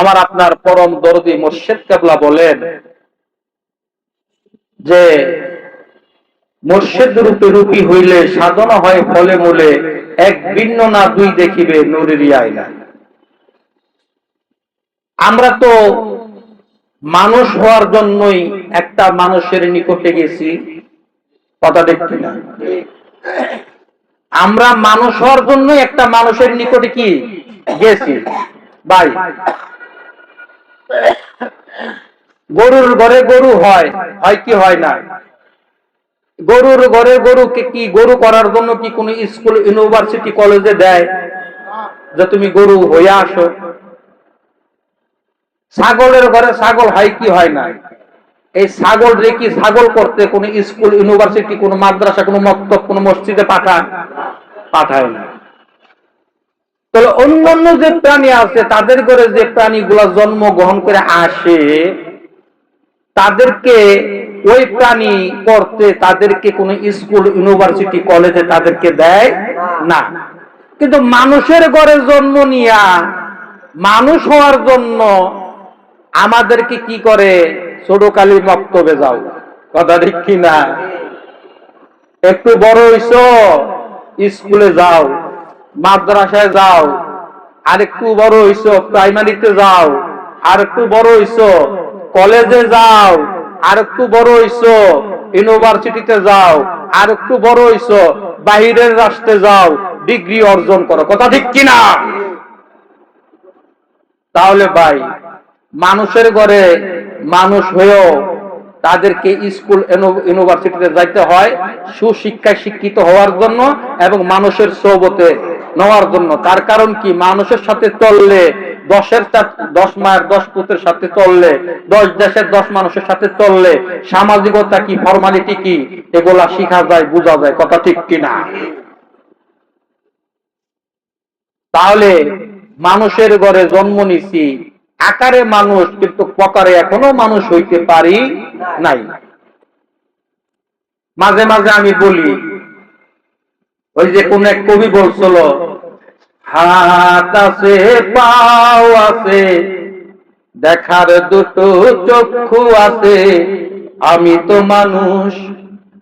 আমার আপনার পরম দরদি মোর্শেদ কাবলা বলেন যে, মোর্শেদ রূপে রূপী হইলে সাধনা হয় ফলে মূলে, এক ভিন্ন না দুই দেখিবে নুরেরই আয়না। আমরা তো মানুষ হওয়ার জন্যই একটা মানুষের নিকটে গেছি, কথা দেখছি না আমরা মানুষ হওয়ার জন্যই একটা মানুষের নিকটে কি? গেছি। ভাই গরুর ঘরে গরু হয় হয় কি হয় না? গরুর ঘরে গরুকে কি গরু করার জন্য কি কোনো স্কুল, ইউনিভার্সিটি, কলেজে দেয়? যে তুমি গরু হয়ে আসো। ছাগলের ঘরে ছাগল হয় কি হয় না? এই ছাগল রে কি ছাগল করতে কোন স্কুল, ইউনিভার্সিটি, কোন মাদ্রাসা, কোন মক্তব, কোন মসজিদে পাঠায়? পাঠায় না। তাহলে অন্যান্য যে প্রাণী আছে, তাদের ঘরে যে প্রাণীগুলা জন্ম গ্রহণ করে আসে তাদেরকে ওই প্রাণী করতে তাদেরকে কোন স্কুল, ইউনিভার্সিটি, কলেজে তাদেরকে দেয় না। কিন্তু মানুষের ঘরে জন্ম নিয়া, মানুষ হওয়ার জন্য আমাদেরকে কি করে? ছোটকালী মক্তবে যাও। কথা ঠিক কিনা একটু বড় হইছ, স্কুলে যাও, মাদ্রাসায় যাও আর একটু বড় হইছ, প্রাইমারিতে যাও আর একটু বড় হইছ কলেজে যাও, আর একটু বড় হইছ, ইউনিভার্সিটিতে যাও, আর একটু বড় হইছ, বাহিরের রাষ্ট্রে যাও, ডিগ্রি অর্জন করো। কথা ঠিক কিনা? তাহলে ভাই, মানুষের ঘরে মানুষ হয়েও তাদেরকে স্কুল ইউনিভার্সিটিতে যাইতে হয়, সুশিক্ষায় শিক্ষিত হওয়ার জন্য এবং মানুষের সৌবতে নেওয়ার জন্য। তার কারণ কি? মানুষের সাথে চললে দশের দশ মায়ের দশ পুতের সাথে চললে, দশ দেশের দশ মানুষের সাথে চললে, সামাজিকতা কি ফর্মালিটি কি, এগুলা শিখা যায়, বোঝা যায়, কথা ঠিক কিনা? তাহলে মানুষের ঘরে জন্ম নিছি, আকারে মানুষ, কিন্তু প্রকারে এখনও মানুষ হইতে পারি নাই। মাঝে মাঝে আমি বলি, ওই যে কোন এক কবি বলছিল হাত আছে, পাও আছে, দেখার দুটো চক্ষু আছে। আমি তো মানুষ,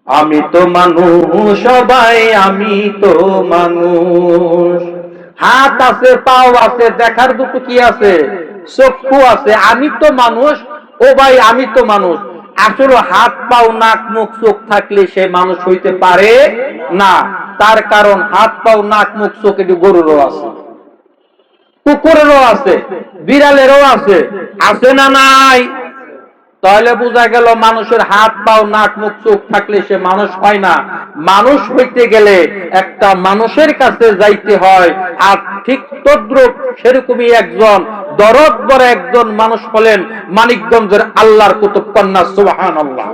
আমি তো মানুষ, সবাই আমি তো মানুষ। হাত আছে, পাও আছে, দেখার দুটো কি আছে? চক্ষু আছে, আমি তো মানুষ, ও ভাই, আমি তো মানুষ। আসলে হাত, পাও, নাক, মুখ, চোখ থাকলে সে মানুষ হইতে পারে না, তার কারণ হাত পাও, নাক, মুখ, চোখ, এটি গরুরও আছে। কুকুরেরও আছে, বিড়ালেরও আছে। আছে না নাই? তাহলে বোঝা গেল মানুষের হাত পাও, নাক, মুখ, চোখ থাকলে সে মানুষ হয় না। মানুষ হইতে গেলে একটা মানুষের কাছে যাইতে হয়, আর ঠিক তদ্রুপ সেরকমই একজন, দরদ বড় একজন মানুষ হলেন মানিকগঞ্জের আল্লাহর কুতুব কন্যা সুবহান আল্লাহ